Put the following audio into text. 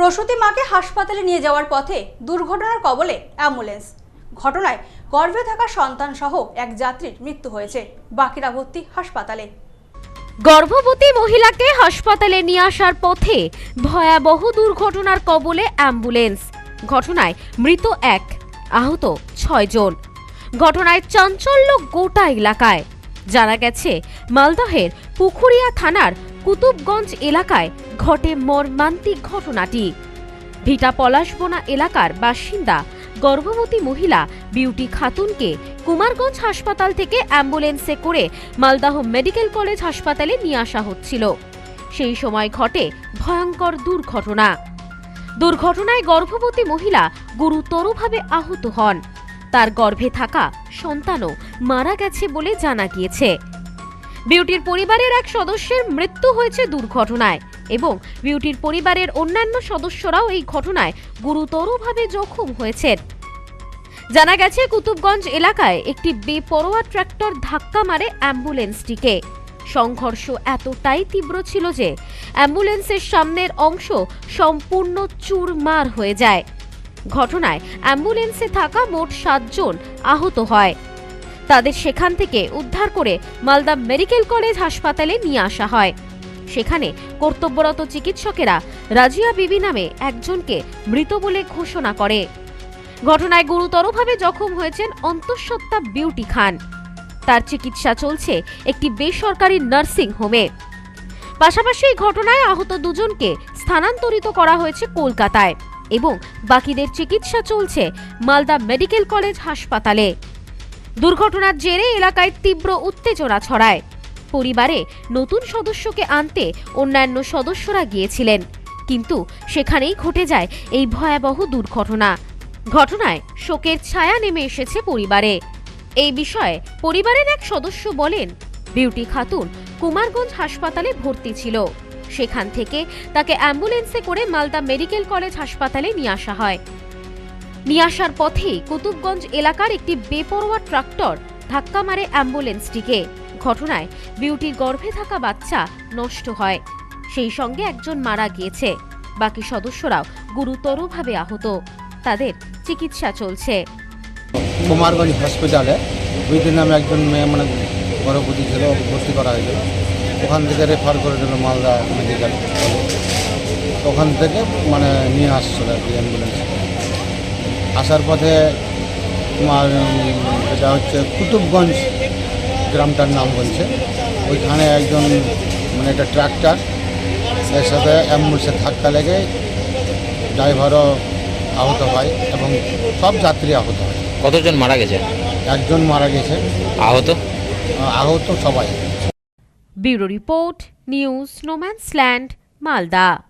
প্রসূতি মাকে হাসপাতালে নিয়ে যাওয়ার পথে দুর্ঘটনার কবলে অ্যাম্বুলেন্স। ঘটনায় গর্ভে থাকা সন্তান সহ এক যাত্রীর মৃত্যু হয়েছে। বাকিরা ভর্তি হাসপাতালে। গর্ভবতী মহিলাকে হাসপাতালে নিয়ে আসার পথে ভয়াবহ দুর্ঘটনার কবলে অ্যাম্বুলেন্স। ঘটনায় মৃত এক, আহত ছয়জন ঘটনায় চাঞ্চল্য গোটা এলাকায়। জানা গেছে, মালদহের পুখুরিয়া থানার কুতুবগঞ্জ এলাকায় ঘটে মর্মান্তিক ঘটনাটি। ভিটা পলাশবোনা এলাকার বাসিন্দা, গর্ভবতী মহিলা বিউটি খাতুনকে কুমারগঞ্জ হাসপাতাল থেকে অ্যাম্বুলেন্সে করে মালদাহ মেডিকেল কলেজ হাসপাতালে নিয়ে আসা হচ্ছিল। সেই সময় ঘটে ভয়ঙ্কর দুর্ঘটনা। দুর্ঘটনায় গর্ভবতী মহিলা গুরুতরভাবে আহত হন। তার গর্ভে থাকা সন্তানও মারা গেছে বলে জানা গিয়েছে। বিউটির পরিবারের এক সদস্যের মৃত্যু হয়েছে দুর্ঘটনায় এবং বিউটির পরিবারের অন্যান্য সদস্যরাও এই ঘটনায় গুরুতরভাবে জখম হয়েছেন। জানা গেছে, কুতুবগঞ্জ এলাকায় একটি বেপরোয়া ট্রাক্টর ধাক্কা মারে অ্যাম্বুলেন্সটিকে। সংঘর্ষ এতটাই তীব্র ছিল যে অ্যাম্বুলেন্সের সামনের অংশ সম্পূর্ণ চুরমার হয়ে যায়। ঘটনায় অ্যাম্বুলেন্সে থাকা মোট সাতজন আহত হয়। তাদের সেখান থেকে উদ্ধার করে মালদা মেডিকেল কলেজ হাসপাতালে নিয়ে আসা হয়। সেখানে কর্তব্যরত চিকিৎসকেরা রাজিয়া বিবি নামে একজনকে মৃত বলে ঘোষণা করে। ঘটনায় গুরুতরভাবে জখম হয়েছেন অন্তঃসত্ত্বা বিউটি খান। তার চিকিৎসা চলছে একটি বেসরকারি নার্সিং হোমে। পাশাপাশি এই ঘটনায় আহত দুজনকে স্থানান্তরিত করা হয়েছে কলকাতায় এবং বাকিদের চিকিৎসা চলছে মালদা মেডিকেল কলেজ হাসপাতালে। দুর্ঘটনার জেরে এলাকায় তীব্র উত্তেজনা ছড়ায়। পরিবারে নতুন সদস্যকে আনতে অন্যান্য সদস্যরা গিয়েছিলেন। কিন্তু সেখানেই ঘটে যায় এই ভয়াবহ দুর্ঘটনা। ঘটনায় শোকের ছায়া নেমে এসেছে পরিবারে। এই বিষয়ে পরিবারের এক সদস্য বলেন, বিউটি খাতুন কুমারগঞ্জ হাসপাতালে ভর্তি ছিল। সেখান থেকে তাকে অ্যাম্বুলেন্সে করে মালদা মেডিকেল কলেজ হাসপাতালে নিয়ে আসা হয়। নিয়ে আসার পথেই কুতুবগঞ্জ এলাকার একটি বেপরোয়া ট্রাক্টর ধাক্কা মারে অ্যাম্বুলেন্সটিকে। ঘটনায় বিউটির গর্ভে থাকা বাচ্চা নষ্ট হয়। সেই সঙ্গে একজন মারা গিয়েছে। বাকি সদস্যরাও গুরুতরভাবে আহত। তাদের চিকিৎসা চলছে। কুমারগঞ্জ হসপিটালে বিউটি নামে একজন মেয়ে মানে গর্ভবতী ছিল ভর্তি করা হয়েছিল। ওখান থেকে রেফার করে দিল মালদা মেডিকেল ওখান থেকে মানে নিয়ে আসছিল আর কি অ্যাম্বুলেন্স। আসার পথে তোমার এটা হচ্ছে কুতুবগঞ্জ গ্রামটার নাম বলছে। ওইখানে একজন মানে একটা ট্রাক্টর এর সাথে অ্যাম্বুলেন্সের ধাক্কা লেগে ড্রাইভারও আহত হয় এবং সব যাত্রী আহত হয়। কতজন মারা গেছে? একজন মারা গেছে। আহত? আহত সবাই। ব্যুরো রিপোর্ট নিউজ স্নোম্যান্সল্যান্ড মালদা।